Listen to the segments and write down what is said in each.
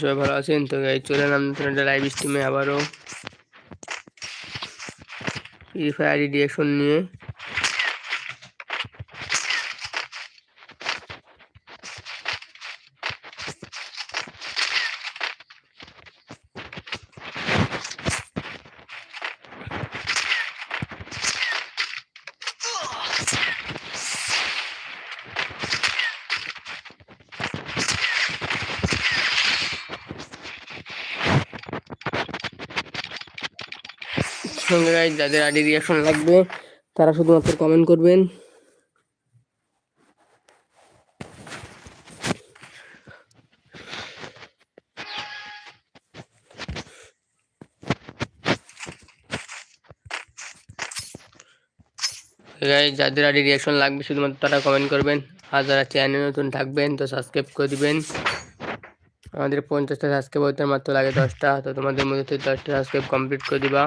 সবাই ভালো আছেন? তো এই চলে এলাম একটা লাইভ স্ট্রিমে আবারও। ফ্রি ফায়ার ডিরেকশন নিয়ে। সঙ্গে যাদের আইডি রিয়াকশন লাগবে, তারা শুধুমাত্র কমেন্ট করবেন। যাদের আইডি রিয়াকশন লাগবে, শুধুমাত্র তারা কমেন্ট করবেন। আর যারা চ্যানেল নতুন থাকবেন, তো সাবস্ক্রাইব করে দিবেন। আমাদের পঞ্চাশটা সাবস্ক্রাইব হতে মাত্র লাগে দশটা, তো তোমাদের মধ্যে দশটা সাবস্ক্রাইব কমপ্লিট করে দিবা।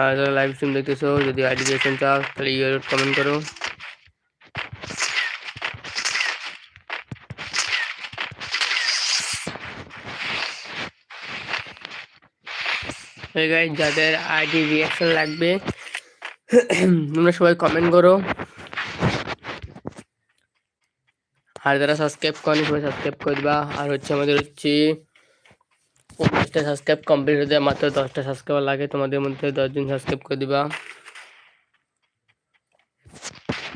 আর যারা লাইভ স্ট্রিম দেখতেছো, যদি আইডি রিয়াকশন চাও, তাহলে ইউর কমেন্ট করো। যাদের আইডি রিয়াকশন লাগবে, তোমরা সবাই কমেন্ট করো। আর যারা সাবস্ক্রাইব করেনি, সবাই সাবস্ক্রাইব করে দিবা। আর হচ্ছে আমাদের হচ্ছে পঞ্চাশটা সাবস্ক্রাইব কমপ্লিট হয়ে যায়, মাত্র দশটা সাবস্ক্রাইবার লাগে, তোমাদের মধ্যে দশজন সাবস্ক্রাইব করে দিবা।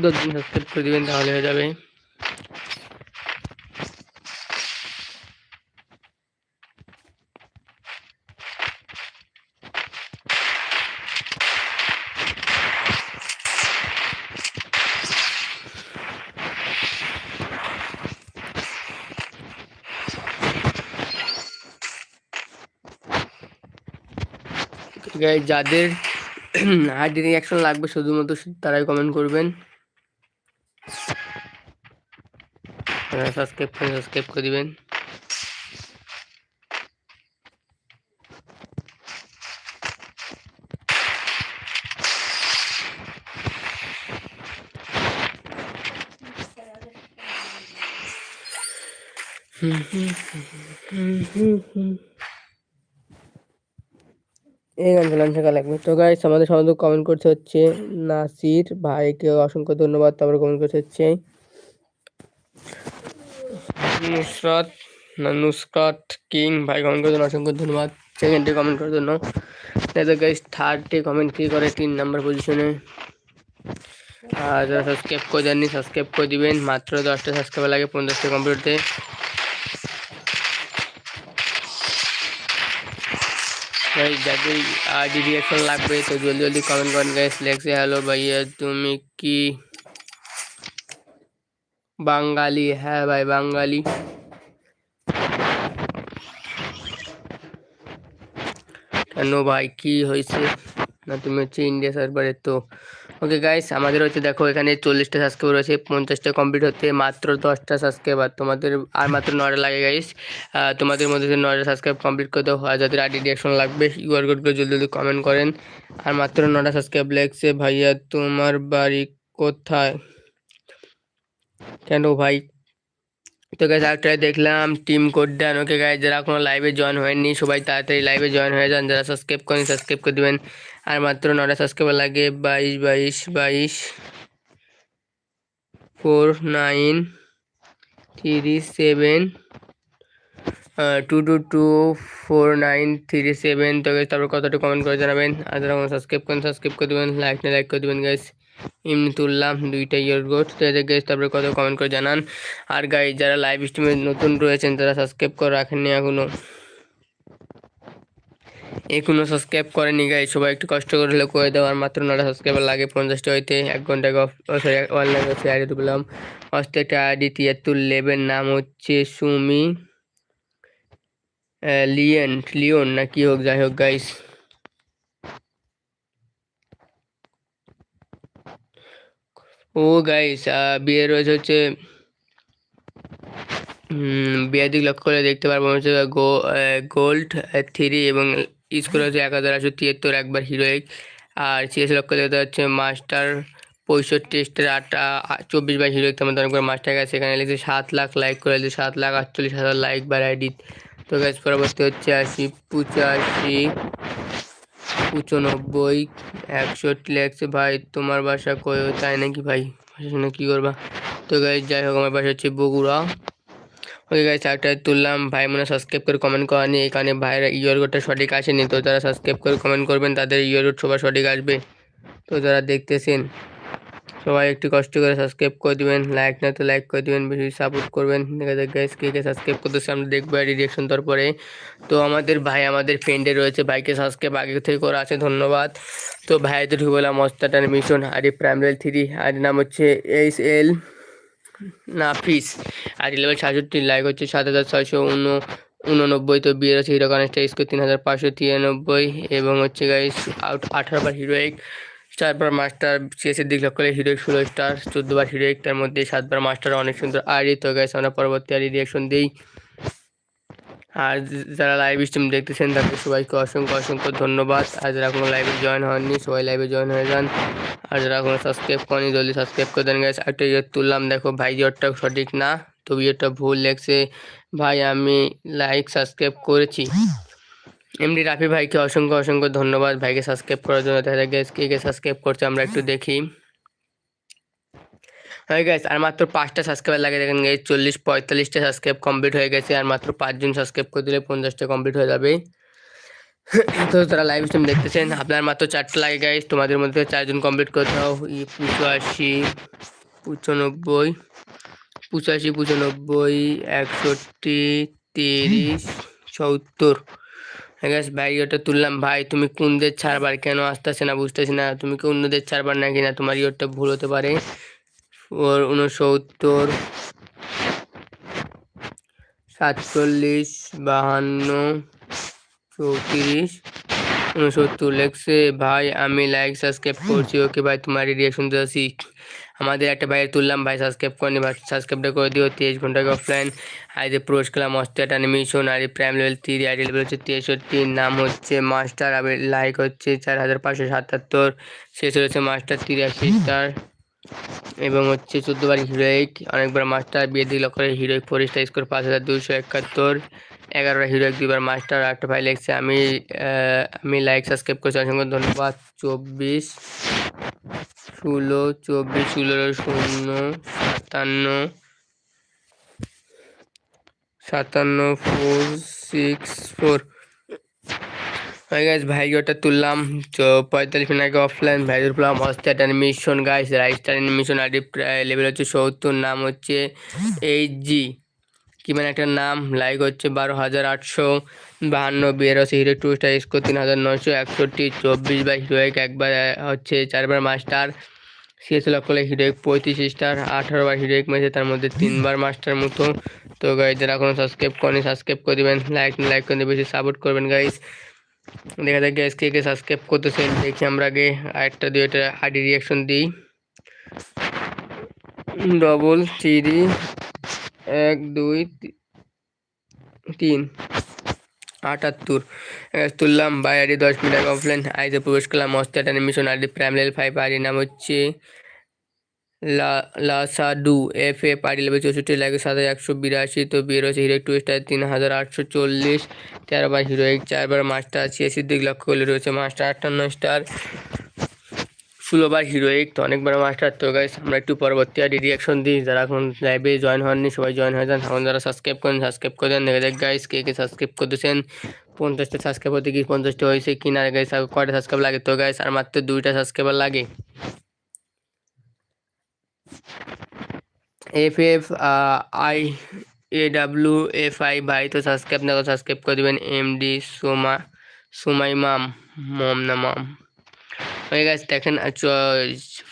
দশজন সাবস্ক্রাইব করে দিবেন তাহলে হয়ে যাবে। গাইজ যাদের আইডি রিয়াকশন লাগবে, শুধুমাত্র তারাই কমেন্ট করবেন। সাবস্ক্রাইব করে সাবস্ক্রাইব করে দিবেন। হুম হুম হুম হুম হুম। এই গান চলান শেখা লাগবে তো গাইস আমাদের সমাজে কমেন্ট করতে হচ্ছে, নাসির ভাইকে অসংখ্য ধন্যবাদ, তারপরে কমেন্ট করতে হচ্ছে। নুসরত, না, নুসরত কিং, ভাই কমেন্ট করার অসংখ্য ধন্যবাদ। সেকেন্ডে কমেন্ট করার জন্য। তাদের গাইস থার্ডে কমেন্ট কি করে? তিন নাম্বার পজিশনে আর যারা সাবস্ক্রাইব করে দেননি সাবস্ক্রাইব করে দিবেন। মাত্র দশটা সাবস্ক্রাইব লাগে পঞ্চাশটা কমপ্লিট গাইস যাদের আইডি রিয়াকশন লাগবে তো জলদি জলদি কমেন্ট করেন গাইস লেখছে হ্যালো ভাইয়া তুমি কি বাঙালি হ্যাঁ ভাই বাঙালি কেন ভাই কি হয়েছে না তুমি হচ্ছে ইন্ডিয়া সার্ভারে তো ওকে গাইস আমাদের হচ্ছে দেখো, এখানে চল্লিশটা সাবস্ক্রাইবার রয়েছে পঞ্চাশটা কমপ্লিট হতে মাত্র দশটা সাবস্ক্রাইবার তোমাদের আর মাত্র নয়টা লাগে গাইস তোমাদের মধ্যে নয়টা সাবস্ক্রাইব কমপ্লিট করতে হয় যাদের আইডি রিয়াকশন লাগবে ইউআর কোডগুলো জলদি জলদি কমেন্ট করেন। আর মাত্র নটা সাবস্ক্রাইব লাগছে, ভাইয়া, তোমার বাড়ি কোথায়? কেন, ভাই? তো গাইজ আরেকটা দেখলাম টিম কোড দেন ওকে গাইজ যারা কোনো লাইভে জয়েন হয়নি, সবাই তাড়াতাড়ি লাইভে জয়েন হয়ে যান, যারা সাবস্ক্রাইব করেন সাবস্ক্রাইব করে দেবেন। আর মাত্র নটা সাবস্ক্রাইবার লাগে, বাইশ বাইশ বাইশ four nine three seven two two two four nine three seven তো তারপর কতটা কমেন্ট করে জানাবেন। আর যারা সাবস্ক্রাইব করেন সাবস্ক্রাইব করে দেবেন লাইক না লাইক করে দেবেন গাইজ এমনি তুললাম দুইটা ইয়ার গোট তো এদের গেস তারপরে কত কমেন্ট করে জানান। আর গাই যারা লাইভ স্ট্রিমে নতুন রয়েছেন, তারা সাবস্ক্রাইব করে রাখেননি এখনও এখনও সাবস্ক্রাইব করেনি গাই সবাই একটু কষ্ট করে হলে করে দেওয়ার মাত্র নটা সাবস্ক্রাইবার লাগে, পঞ্চাশটা হইতে এক ঘণ্টা সরি অনলাইন আইডি পেলাম অস্ত একটা আইডি তিয়াত্তর লেবের নাম হচ্ছে সুমি লিয়েন, লিওন না কি হোক, যাই হোক গাইস ও গাইস বিয়ে রয়েছে হচ্ছে বিয়ের দিক লক্ষ্য করে দেখতে পারব হচ্ছে গো গোল্ড থ্রি এবং স্কোর হচ্ছে এক হাজার একশো তিয়াত্তর একবার হিরোইক আর সিএস লক্ষ্য দেখতে হচ্ছে মাস্টার পঁয়ষট্টি স্টার আটটা চব্বিশ বাইশ হিরো দেখতে আমাদের অনেকবার মাস্টার গেছে। এখানে লিখছে সাত লাখ লাইক করে দিচ্ছে, সাত লাখ আটচল্লিশ হাজার লাইক বা আইডি তো গাছ পরবর্তী হচ্ছে আশি পঁচাশি পঁচানব্বই, একষট্টি লেখছে, ভাই, তোমার বাসা কই? তাই নাকি, ভাই? বাসা শুনে কী করবা? তো গাড়ি যাই হোক, আমার বাসা হচ্ছে বগুড়া। ওকে গাইস একটা তুললাম, ভাই মনে সাবস্ক্রাইব করে কমেন্ট করেনি, এখানে ভাইরা ইয়ারগোডটা সঠিক আসেনি, তো যারা সাবস্ক্রাইব করে কমেন্ট করবেন, তাদের ইয়ারগোড সবার সঠিক আসবে। তো যারা দেখতেছেন সবাই একটু কষ্ট করে সাবস্ক্রাইব করে দিবেন লাইক না তো লাইক করে দিবেন, বেশি সাপোর্ট করবেন। দেখা যাক গাইস কে কে সাবস্ক্রাইব করতেছে, আমরা দেখব রিডিয়েকশন তারপরে। তো আমাদের ভাই, আমাদের ফ্রেন্ডে রয়েছে, ভাইকে সাবস্ক্রাইব আগে থেকে করা আছে, ধন্যবাদ। তো ভাই ভাইদের বললাম, মস্তাটার মিশন আর প্রাইমারি থ্রি আর নাম হচ্ছে এইচ এল নাফিস আর লেভেল সাতষট্টি লাইক হচ্ছে সাত হাজার ছয়শো উন, উননব্বই। তো বিয়ের হিরো কানেক্টার স্কোর তিন হাজার পাঁচশো তিরানব্বই। এবং হচ্ছে গাইস আউট আঠারো বার হিরোইক চারবার মাস্টার শেষের দিক লক্ষ্য করলে হিরোইক ষোলো স্টার চোদ্দোবার হিরোইক তার মধ্যে, সাতবার মাস্টার, অনেক সুন্দর আরই তো গাইস আমরা পরবর্তী আরই রিয়াকশন দিই। আর যারা লাইভ স্ট্রিম দেখতেছেন, তাদের সবাইকে অসংখ্য অসংখ্য ধন্যবাদ। আর যারা কোনো লাইভে জয়েন হননি, সবাই লাইভে জয়েন হয়ে যান। আর যারা কোনো সাবস্ক্রাইব করেনি, জলদি সাবস্ক্রাইব করে দেন গেছে একটা ইয়ে তুললাম, দেখো ভাই ইয়েরটা সঠিক না, তো ইয়েরটা ভুল লেগছে। ভাই, আমি লাইক সাবস্ক্রাইব করেছি। এমনি রাফি ভাইকে অসংখ্য অসংখ্য ধন্যবাদ ভাইকে সাবস্ক্রাইব করার জন্য। দেখা যায় কে কে সাবস্ক্রাইব করছে আমরা একটু দেখি। হয়ে গেছে আর মাত্র পাঁচটা সাবস্ক্রাইবার লাগে। দেখেন এই চল্লিশ, পঁয়তাল্লিশটা সাবস্ক্রাইব কমপ্লিট হয়ে গেছে আর মাত্র পাঁচজন সাবস্ক্রাইব করে দিলে পঞ্চাশটা কমপ্লিট হয়ে যাবে। তো তারা লাইভ স্ট্রিম দেখতেছেন, আপনার মাত্র চারটা লাগে গাইস তোমাদের মধ্যে চারজন কমপ্লিট করতে হও পঁচাশি, পঁচানব্বই পঁচাশি, পঁচানব্বই, একষট্টি, তিরিশ সত্তর গ্যাস ভাই তুললাম। ভাই, তুমি কোন দেশ ছাড়বার কেন আসতেছে না বুঝতেছি না। তুমি কি অন্যদের ছাড়বার নাকি না? তোমার ইয়েরটা ভুল হতে পারে। ওর উনসত্তর সাতচল্লিশ, বাহান্ন, চৌত্রিশ উনসত্তর লেখছে ভাই, আমি লাইক সাবস্ক্রাইব করছি। ওকে ভাই, তোমার রিয়াকশন দিয়েছি আমাদের একটা ভাইয়ের তুললাম, ভাই সাবস্ক্রাইব করেনি, ভাই সাবস্ক্রাইবটা করে দিও। তেইশ ঘন্টাকে অফলাইন আর যে পুরোষ খেলাম অস্ট্রেট অ্যানিমেশন আর prime level three ID level হচ্ছে তেষট্টির নাম হচ্ছে মাস্টার আর লাইক হচ্ছে চার হাজার পাঁচশো সাতাত্তর। শেষ হয়েছে মাস্টার তিরাশি স্টার এবং হচ্ছে চোদ্দোবার হিরোইক অনেকবার মাস্টার বিয়ে দিল, করে হিরোইক ফোর স্টার স্কোর পাঁচ হাজার দুশো একাত্তর। এগারোটা হিরো এক দুইবার মাস্টার একটা ভাই লেগছে আমি আমি লাইক, সাবস্ক্রাইব করছি, অসংখ্য ধন্যবাদ। চব্বিশ, ষোলো চব্বিশ ষোলো শূন্য, সাতান্ন সাতান্ন, ফোর, সিক্স, ফোর। গেছে ভাই ওটা তুললাম। পঁয়তাল্লিশ মিনিট আগে অফলাইন ভাই তুললাম। হস্টার অ্যানিমেশন গাইস রাইস্টার অ্যানিমেশন আইডি লেভেল হচ্ছে সত্তর, নাম হচ্ছে এইচ জি কি মানে একটা নাম? লাইক হচ্ছে বারো হাজার আটশো বাহান্ন বিয়ারসি হিরো টু স্টার স্কোর তিন হাজার নশো একষট্টি, চব্বিশ বা হিরোইক একবার হচ্ছে চারবার মাস্টার শেষ লক্ষ্য হিরোইক পঁয়ত্রিশ স্টার আঠারো বার হিরোইক মেরেছে, তার মধ্যে তিনবার মাস্টার মতো। তো গাইজ যারা এখনও সাবস্ক্রাইব করেনি সাবস্ক্রাইব করে দেবেন লাইক লাইক করে বেশি সাপোর্ট করবেন গাইজ দেখা যাক গ্যাস কে কে সাবস্ক্রাইব করতেছেন দেখি আমরা আগে আরেকটা দিয়ে এটা আইডি রিয়াকশন দিই ডবল থ্রি এক, দুই তিন। আটাত্তর। তুললাম, বাই আইডি দশ মিনিট অফলাইন আইডি প্রবেশ করলাম মস্তাট animation ID prime level five ID নাম হচ্ছে লা, লাসাডু এফ এ পার্টি লেভেল চৌষট্টি, লাগে সাত হাজার একশো বিরাশি, তো বিয়ে রয়েছে হিরো টু স্টার তিন হাজার আটশো চল্লিশ তেরোবার হিরোইক চারবার মাস্টার ছিয়াশির দিক লক্ষ্য করলে রয়েছে মাস্টার আটান্ন স্টার ষোলোবার হিরোইক তো অনেকবার মাস্টার। তো গাইস আমরা একটু পরবর্তী আর রিয়াকশন দিই। যারা এখন লাইভে জয়েন হননি, সবাই জয়েন হয়ে যান। এখন যারা সাবস্ক্রাইব করেন সাবস্ক্রাইব করে দেন। দেখা যাক গাইস কে কে সাবস্ক্রাইব করতেছেন। পঞ্চাশটা সাবস্ক্রাইব হতে কি পঞ্চাশটা হয়েছে কি না? গাইস কয়টা সাবস্ক্রাইব লাগে? তো গাইস আর মাত্র দুইটা সাবস্ক্রাইবার লাগে। F F I A W F I ভাই তো সাবস্ক্রাইব না সাবস্ক্রাইব করে দেবেন এম ডি সোমা সোমাই মাম মম না মাম হয়ে গেছে, দেখেন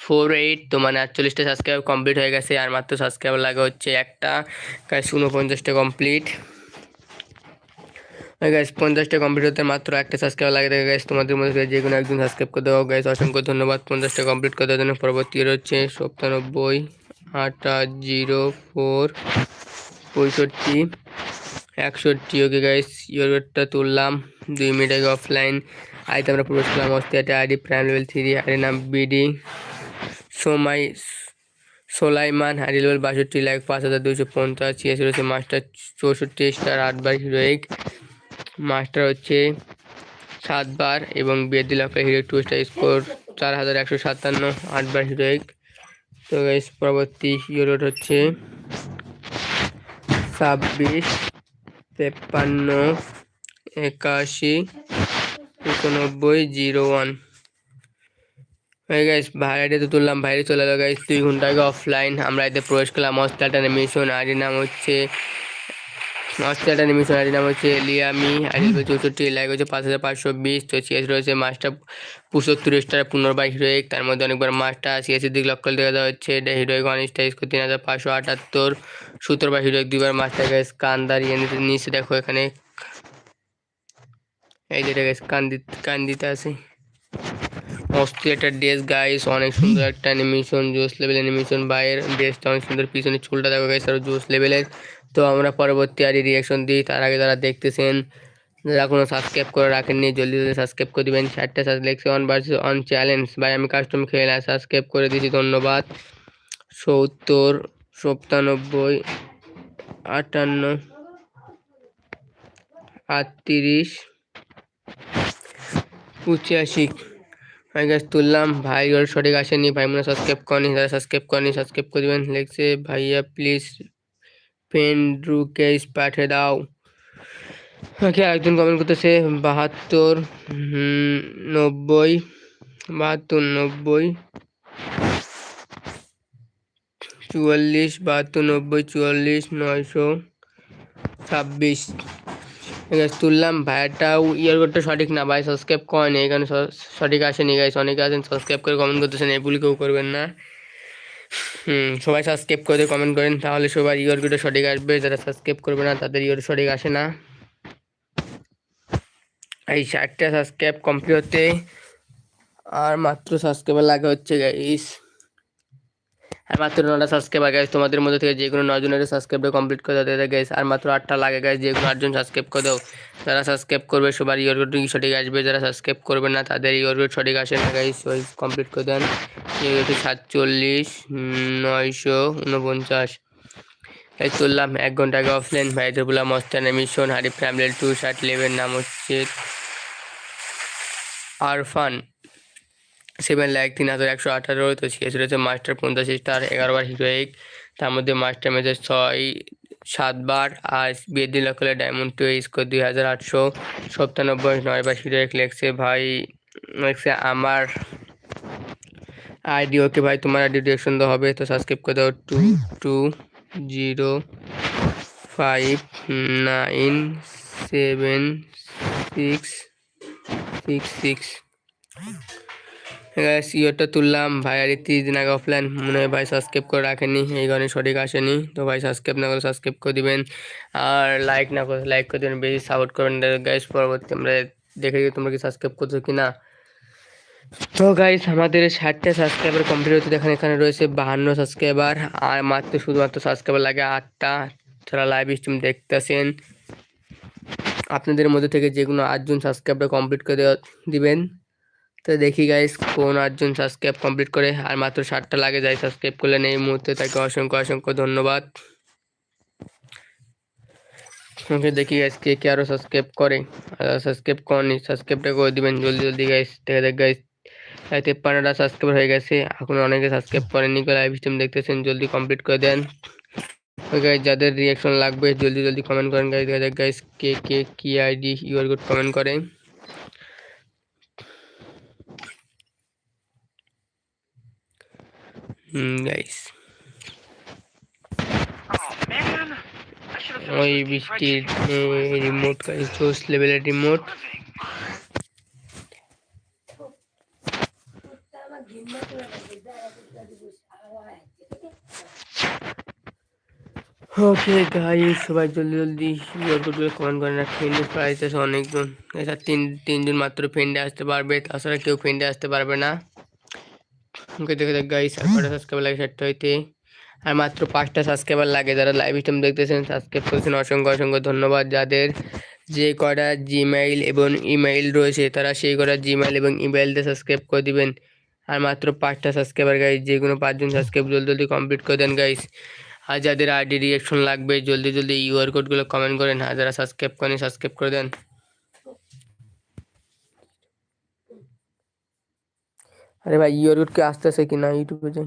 ফোর এইট তো মানে আটচল্লিশটা সাবস্ক্রাইব কমপ্লিট হয়ে গেছে, আর মাত্র সাবস্ক্রাইবার লাগে হচ্ছে একটা। গাছ উনপঞ্চাশটা কমপ্লিট গেছে পঞ্চাশটা কমপ্লিট হতে মাত্র একটা সাবস্ক্রাইব লাগে। দেখে গেছে তোমাদের মধ্যে যে কোনো একজন সাবস্ক্রাইব করে দেওয়া গেছে অসংখ্য ধন্যবাদ। পঞ্চাশটা কমপ্লিট করে দেওয়ার জন্য পরবর্তী হচ্ছে সপ্তানব্বই আটা জিরো ফোর পঁয়ষট্টি, একষট্টি। ওকে গাইস ইয়োরটা তুললাম। দুই মিনিট আগে অফলাইন আইতে আমরা প্রবেশ করলাম অস্ট্রিয়াতে ID prime level three ID নাম বিডি। সোমাই, সোলাইমান হারি লেভেল বাষট্টি লাখ পাঁচ হাজার দুশো পঞ্চাশ ছিয়াশি রয়েছে মাস্টার চৌষট্টি, স্টার আটবার হিরো এক মাস্টার হচ্ছে সাতবার এবং বিয়াদি লাখের হিরো টু স্টার স্কোর চার হাজার একশো সাতান্ন, আটবার হিরোইক। তো গাইস পরবর্তী ইউরোট হচ্ছে ছাব্বিশ, তেপ্পান্ন, একাশি একানব্বই জিরো ওয়ান। গাইস ভাইরাইটে তো তুললাম বাইরে চলে গেলো গাইস দুই ঘণ্টা আগে অফলাইন আমরা এতে প্রবেশ করলাম অস্ট্রাটার মিশন আইডি নাম হচ্ছে অস্ট্রাটার মিশন আইডি নাম হচ্ছে লিয়ামি আইডি চৌষট্টি লাইক হচ্ছে পাঁচ হাজার পাঁচশো বিশ, তো সিএস রয়েছে মাস্টার পঁচাত্তর স্টার পুনর্বার হিরোইক তার মধ্যে অনেকবার মাস্টার সিএসের দিক লক্ষ্য দেখা দেওয়া হচ্ছে হিরোইক ওয়ান স্টার তিন হাজার পাঁচশো আটাত্তর সত্তর বা হিরোইক দুইবার মাস্টার গাইস কান দাঁড়িয়ে নিচে দেখো এখানে। এই যেটা গাইস কান দিতে কান দিতে আছে মস্ত একটা ড্রেস গাইস অনেক সুন্দর একটা অ্যানিমেশন জোস লেভেল অ্যানিমেশন বাইরের ড্রেসটা অনেক সুন্দর পিছনে চুলটা দেখো গাইস আরও জোস লেভেলের তো আমরা পরবর্তী আরই রিয়াকশন দিই, তার আগে যারা দেখতেছেন, যারা কোনো সাবস্ক্রাইব করে রাখেননি, জলদি জলদি সাবস্ক্রাইব করে দেবেন। ষাটটা subscribe on versus on challenge ভাই, আমি কাস্টম খেলে সাবস্ক্রাইব করে দিয়েছি, ধন্যবাদ। সত্তর, সপ্তানব্বই, আটান্ন, আটত্রিশ পঁচাশি ভাই গাছ তুললাম। ভাই, ওর সঠিক আসেনি। ভাই মনে সাবস্ক্রাইব করেনি। যারা সাবস্ক্রাইব করেনি সাবস্ক্রাইব করে দেবেন। লিখছে, ভাইয়া প্লিজ পেন কেস পাঠিয়ে দাও। ওকে একজন কমেন্ট করতেছে, বাহাত্তর নব্বই বাহাত্তর, নব্বই, চুয়াল্লিশ, বাহাত্তর, নব্বই, চুয়াল্লিশ, নয়শো ছাব্বিশ। তুললাম। ভাইয়াটাও ইয়ারকোডটা সঠিক না। ভাই সাবস্ক্রাইব করেনি এখানে সঠিক আসেনি গাইস অনেকে আছেন সাবস্ক্রাইব করে কমেন্ট করতেছেন, এই ভুল কেউ করবেন না। হুম, সবাই সাবস্ক্রাইব করে কমেন্ট করেন, তাহলে সবার ইয়ারকোডটা সঠিক আসবে। যারা সাবস্ক্রাইব করবে না, তাদের ইয়ার সঠিক আসে না। এই ষাটটা সাবস্ক্রাইব কমপ্লিট হতে, আর মাত্র সাবস্ক্রাইবার লাগে হচ্ছে গাইস আর মাত্র নটা সাবস্ক্রাইবার গাইস তোমাদের মধ্যে থেকে যে কোনো নজনের সাবস্ক্রাইবার কমপ্লিট করে দিতে গাইস আর মাত্র আটটা লাগে গাইস যে কোনো আটজন সাবস্ক্রাইব করে দাও। যারা সাবস্ক্রাইব করবে, সবার ইয়রগোড সঠিক আসবে, যারা সাবস্ক্রাইব করবে না, তাদের ইয়রগোড সঠিক আসে না গাইস ওই কমপ্লিট করে দেন। ইয়রগোড সাতচল্লিশ নয়শো উনপঞ্চাশ। এই চললাম এক ঘণ্টা আগে অফলাইন ভাইদের বললাম মস্তানের মিশন হারি ফ্যামিলি টু, ষাট লেভেল নাম হচ্ছে আরফান। সেভেন লাখ তিন হাজার একশো আঠারো তো শেষ রয়েছে মাস্টার পঞ্চাশ স্টার, এগারোবার হিরোইক তার মধ্যে মাস্টার মেজর ছয়, সাতবার, আর বিয়ের দিন লক্ষ ডায়মন্ড টু স্কোর দুই হাজার আটশো সপ্তানব্বই, নয়বার হিরোইক লেখছে ভাই লেখছে আমার। আইডি, ওকে ভাই, তোমার আইডি ডিরেকশন দেওয়া হবে, তো সাবস্ক্রাইব করে দাও, two two, zero, five, nine, seven, six six six. সিওরটা তুললাম। ভাই, আর তিরিশ দিন আগে অফলাইন মনে হয় ভাই সাবস্ক্রাইব করে রাখেনি এই কারণে সঠিক আসেনি। তো ভাই সাবস্ক্রাইব না করে সাবস্ক্রাইব করে দিবেন। আর লাইক না করে লাইক করে দেবেন, বেশি সাপোর্ট করবেন গাইস পরবর্তী আমরা দেখে তোমরা কি সাবস্ক্রাইব করছ কি না তো গাইস আমাদের ষাটটা সাবস্ক্রাইবার কমপ্লিট হতে দেখেন, এখানে রয়েছে বাহান্ন সাবস্ক্রাইবার আর মাত্র শুধুমাত্র সাবস্ক্রাইবার লাগে আটটা। যারা লাইভ স্ট্রিম দেখতেছেন, আপনাদের মধ্যে থেকে যে কোনো আটজন সাবস্ক্রাইবার কমপ্লিট করে দিবেন। তো দেখি গাইস কোন আটজন সাবস্ক্রাইব কমপ্লিট করে, আর মাত্র ষাটটা লাগে যাই সাবস্ক্রাইব করলেন এই মুহূর্তে, তাকে অসংখ্য অসংখ্য ধন্যবাদ। ওকে, দেখি গাইস কে কে আরও সাবস্ক্রাইব করে। আর সাবস্ক্রাইব করেনি সাবস্ক্রাইবটা করে দিবেন জলদি জলদি গাইস দেখে দেখ গাইস তেপ্পান্নটা সাবস্ক্রাইব হয়ে গেছে, এখন অনেকে সাবস্ক্রাইব করেননি লাইভ স্ট্রিম দেখতেছেন, জলদি কমপ্লিট করে দেন। গাইস যাদের রিয়াকশন লাগবে, জলদি জলদি কমেন্ট করেন গাইস দেখা যাক গাইস কে কে কি আইডি ইউর গুড কমেন্ট করেন গাইস ওই বৃষ্টির রিমোট গাইস জোস লেভেলের রিমোট ওকে গাইস সবাই জলদি জলদি ইয়রকোডগুলো কমেন্ট করেন আর ফ্রেন্ডের প্রাইস আছে অনেকজন। এটা তিন তিনজন মাত্র ফ্রেন্ডে আসতে পারবে তাছাড়া কেউ ফ্রেন্ডে আসতে পারবে না। ওকে দেখে দেখ গাইস আর কটা লাগে সেটা হইতে। আর মাত্র পাঁচটা সাবস্ক্রাইবার লাগে, যারা লাইভ স্ট্রিম দেখতেছেন সাবস্ক্রাইব করেছেন, অসংখ্য অসংখ্য ধন্যবাদ। যাদের যে কটা জিমেইল এবং ইমেইল রয়েছে, তারা সেই কটা জিমেইল এবং ইমেইল দিয়ে সাবস্ক্রাইব করে দিবেন। আর মাত্র পাঁচটা সাবস্ক্রাইবার গাইস যে কোনো পাঁচজন সাবস্ক্রাইব জলদি জলদি কমপ্লিট করে দেন গাইস আর যাদের আইডি রিয়াকশন লাগবে, জলদি জলদি ইউআর কোডগুলো কমেন্ট করেন। আর যারা সাবস্ক্রাইব করেন সাবস্ক্রাইব করে দেন। আরে ভাই ইউআর কোড কি আসতেছে কি না ইউটিউবে যাই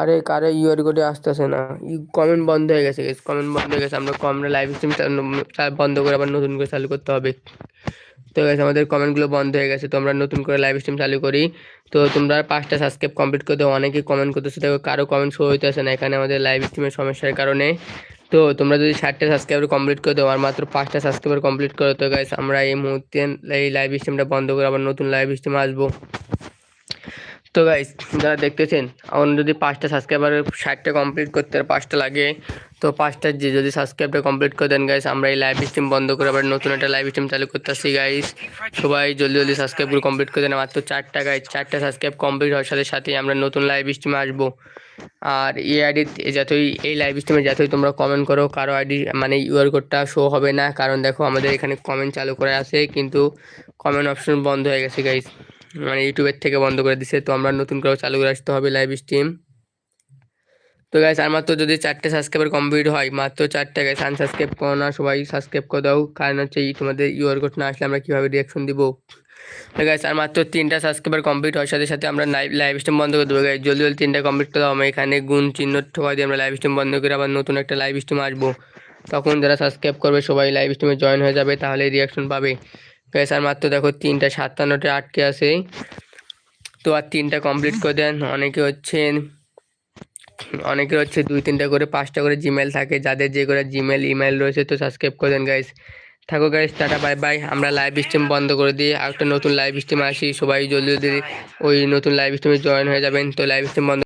আরে কারে ইউআর কোডে আসতেছে না। ই কমেন্ট বন্ধ হয়ে গেছে কমেন্ট বন্ধ হয়ে গেছে, আমরা কমরা লাইভ স্ট্রিম বন্ধ করে আবার নতুন করে চালু করতে হবে। তো গেছে আমাদের কমেন্টগুলো বন্ধ হয়ে গেছে, তো আমরা নতুন করে লাইভ স্ট্রিম চালু করি। তো তোমরা পাঁচটা সাবস্ক্রাইব কমপ্লিট করে দাও, অনেকেই কমেন্ট করতেছে, দেখো কারও কমেন্ট শো হইতেছে না, এখানে আমাদের লাইভ স্ট্রিমের সমস্যার কারণে। তো তোমরা যদি ষাটটা সাবস্ক্রাইবার কমপ্লিট করে দাও, আর মাত্র পাঁচটা সাবস্ক্রাইবার কমপ্লিট করো, তো গাইস আমরা এই মুহূর্তে এই লাইভ স্ট্রিমটা বন্ধ করে আবার নতুন লাইভ স্ট্রিমে আসব। তো গাইস যারা দেখতেছেন, এখন যদি পাঁচটা সাবস্ক্রাইবার ষাটটা কমপ্লিট করতে পাঁচটা লাগে, তো পাঁচটা যে যদি সাবস্ক্রাইবটা কমপ্লিট করে দেন গাইস আমরা এই লাইভ স্ট্রিম বন্ধ করে আবার নতুন একটা লাইভ স্ট্রিম চালু করতে আসছি গাইস সবাই জলদি জলদি সাবস্ক্রাইবগুলো কমপ্লিট করে দেন, মাত্র চারটা গাইস চারটা সাবস্ক্রাইব কমপ্লিট হওয়ার সাথে সাথে আমরা নতুন লাইভ স্ট্রিমে আসব। আর এই আইডি যতই, এই লাইভ স্ট্রিমে যতই তোমরা কমেন্ট করো, কারও আইডি মানে ইউআর কোডটা শো হবে না, কারণ দেখো আমাদের এখানে কমেন্ট চালু করে আছে, কিন্তু কমেন্ট অপশন বন্ধ হয়ে গেছে গাইস মানে ইউটিউবের থেকে বন্ধ করে দিছে। তো আমরা নতুন করে চালু করে আসতে হবে লাইভ স্ট্রিম তো গাইস আর মাত্র যদি চারটে সাবস্ক্রাইবার কমপ্লিট হয়, মাত্র চারটে গাইস আনসাবস্ক্রাইব করো না, সবাই সাবস্ক্রাইব করে দাও। কারণ হচ্ছে তোমাদের ইউআর কোড না আসলে আমরা কীভাবে রিয়াকশন দিব? তো গাইস আর মাত্র তিনটা সাবস্ক্রাইবার কমপ্লিট হওয়ার সাথে সাথে আমরা লাইভ লাইভ স্ট্রিম বন্ধ করে দেবো গাইস জলদি জলদি তিনটা কমপ্লিট করে দাও। আমরা এখানে গুণ চিহ্ন ঠোকা দিয়ে আমরা লাইভ স্ট্রিম বন্ধ করে আবার নতুন একটা লাইভ স্ট্রিম আসব। তখন যারা সাবস্ক্রাইব করবে, সবাই লাইভ স্ট্রিমে জয়েন হয়ে যাবে তাহলে রিয়াকশন পাবে। গাইস আর মাত্র দেখো তিনটা, সাতান্নটা আটকে আছে। তো আর তিনটা কমপ্লিট করে দেন। অনেকে হচ্ছে অনেকের হচ্ছে দুই, তিনটা করে, পাঁচটা করে জিমেল থাকে। যাদের যে করে জিমেল ইমেল রয়েছে তো সাবস্ক্রাইব করে দেন গাইস থাকো গাইস টাটা বাই বাই আমরা লাইভ স্ট্রিম বন্ধ করে দিয়ে একটা নতুন লাইভ স্ট্রিম আসি। সবাই জলদি জলদি ওই নতুন লাইভ স্ট্রিমে জয়েন হয়ে যাবেন। তো লাইভ স্ট্রিম বন্ধ